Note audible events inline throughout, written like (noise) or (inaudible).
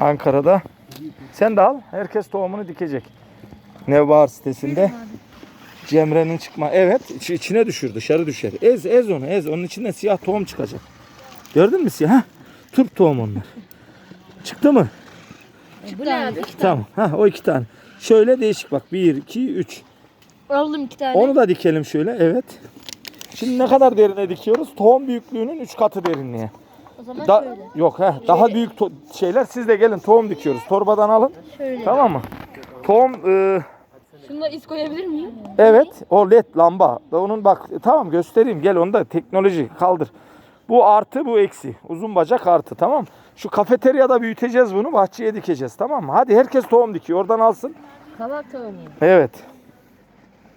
Ankara'da. Sen de al. Herkes tohumunu dikecek. Nevbahar sitesinde. Cemre'nin çıkma. Evet iç- içine düşür dışarı düşer. Ez ez onu ez. Onun içinden siyah tohum çıkacak. Gördün mü siyah? Turp tohum onlar. (laughs) Çıktı mı? Bu ne abi? Tamam. Ha o iki tane. Şöyle değişik bak. Bir, iki, üç. Aldım iki tane. Onu da dikelim şöyle. Evet. Şimdi ne kadar derine dikiyoruz? Tohum büyüklüğünün 3 katı derinliğe. Zaman Da- şöyle. yok he. Daha büyük şeyler siz de gelin tohum dikiyoruz. Torbadan alın. Şöyle. Tamam mı? Tohum e, Şunda iz koyabilir miyim? evet o led lamba. Da Onun bak e, tamam göstereyim gel onu da teknoloji kaldır. Bu artı bu eksi. Uzun bacak artı tamam. Şu kafeteryada büyüteceğiz bunu bahçeye dikeceğiz tamam mı? Hadi herkes tohum dikiyor oradan alsın. Kabak tohumu. Evet.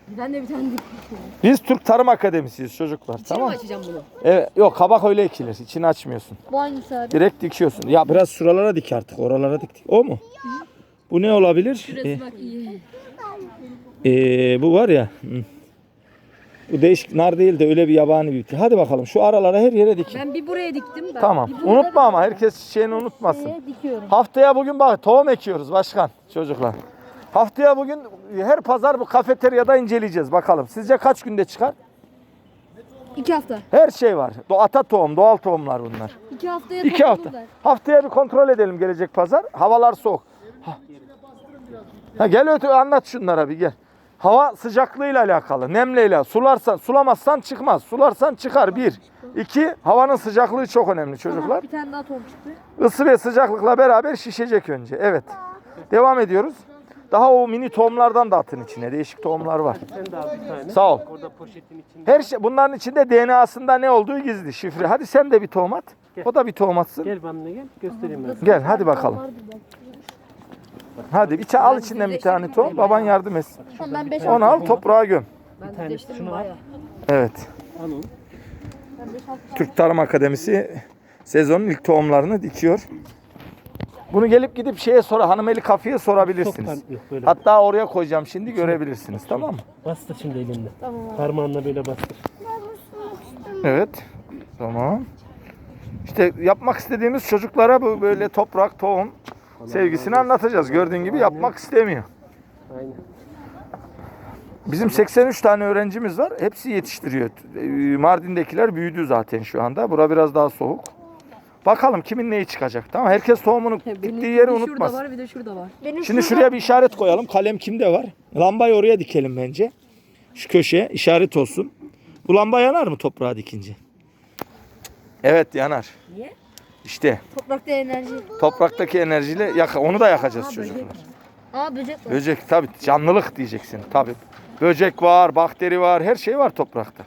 Ben de bir tane dikmişim. Biz Türk Tarım Akademisiyiz çocuklar tamam. açacağım bunu? Evet yok kabak öyle ekilir. İçini açmıyorsun. Bu hangisi abi? Direkt dikiyorsun. Ya biraz şuralara dik artık. Oralara dik. O mu? Bu ne olabilir? Ee, bak iyi. ee, bu var ya. hı. Bu değişik nar değil de öyle bir yabani bir bitki. Hadi bakalım şu aralara her yere dik. Ben bir buraya diktim. Ben Tamam. bir burada Unutma ama herkes çiçeğini unutmasın. Dikiyorum. Haftaya bugün bak tohum ekiyoruz başkan çocuklar. Haftaya bugün her pazar bu kafeteryada inceleyeceğiz bakalım. Sizce kaç günde çıkar? İki hafta. Her şey var. Do- Ata tohum, doğal tohumlar bunlar. İki haftaya İki hafta. ben. Haftaya bir kontrol edelim gelecek pazar. Havalar soğuk. Ha, ha gel öte anlat şunlara bir gel. Hava sıcaklığıyla alakalı, nemleyle. Sularsan, sulamazsan çıkmaz. Sularsan çıkar. Bir. İki, havanın sıcaklığı çok önemli çocuklar. Bir tane daha tohum çıktı. Isı ve sıcaklıkla beraber şişecek önce. Evet. Devam ediyoruz. Daha o mini tohumlardan da atın içine. Değişik tohumlar var. Sen de al bir tane. Sağ ol. Orada poşetin içinde. Her şey bunların içinde DNA'sında ne olduğu gizli, şifre. Hadi sen de bir tohum at. O da bir tohum atsın. Gel benimle gel. Göstereyim ben. Gel hadi bakalım. Hadi bir ça- al içinden bir tane tohum. Baban yardım etsin. Tamam ben beş Onu al toprağa göm. Ben tane değiştirdim şunu al. bayağı. Evet. Al onu. Türk Tarım Akademisi sezonun ilk tohumlarını dikiyor. Bunu gelip gidip şeye sonra Hanımeli Kafe'ye Çok sorabilirsiniz. yok böyle. Hatta oraya koyacağım şimdi görebilirsiniz tamam mı? Bastır şimdi elinde. Tamam. Parmağınla böyle bastır. Evet. Tamam. İşte yapmak istediğimiz çocuklara bu böyle toprak, tohum sevgisini anlatacağız. Gördüğün gibi yapmak istemiyor. Aynen. Bizim 83 tane öğrencimiz var. Hepsi yetiştiriyor. Ee, Mardin'dekiler büyüdü zaten şu anda. Bura biraz daha soğuk. Bakalım kimin neyi çıkacak. Tamam Herkes tohumunu diktiği yeri unutmasın. var bir de şurada var. Benim Şimdi şuraya bir işaret koyalım. Kalem kimde var? Lambayı oraya dikelim bence. Şu köşeye işaret olsun. Bu lamba yanar mı toprağa dikince? Evet yanar. Niye? İşte Toprakta enerji. topraktaki enerjiyle yaka onu da yakacağız çocuklar. Aa böcek var. Böcek tabii canlılık diyeceksin tabii. Böcek var, bakteri var, her şey var toprakta.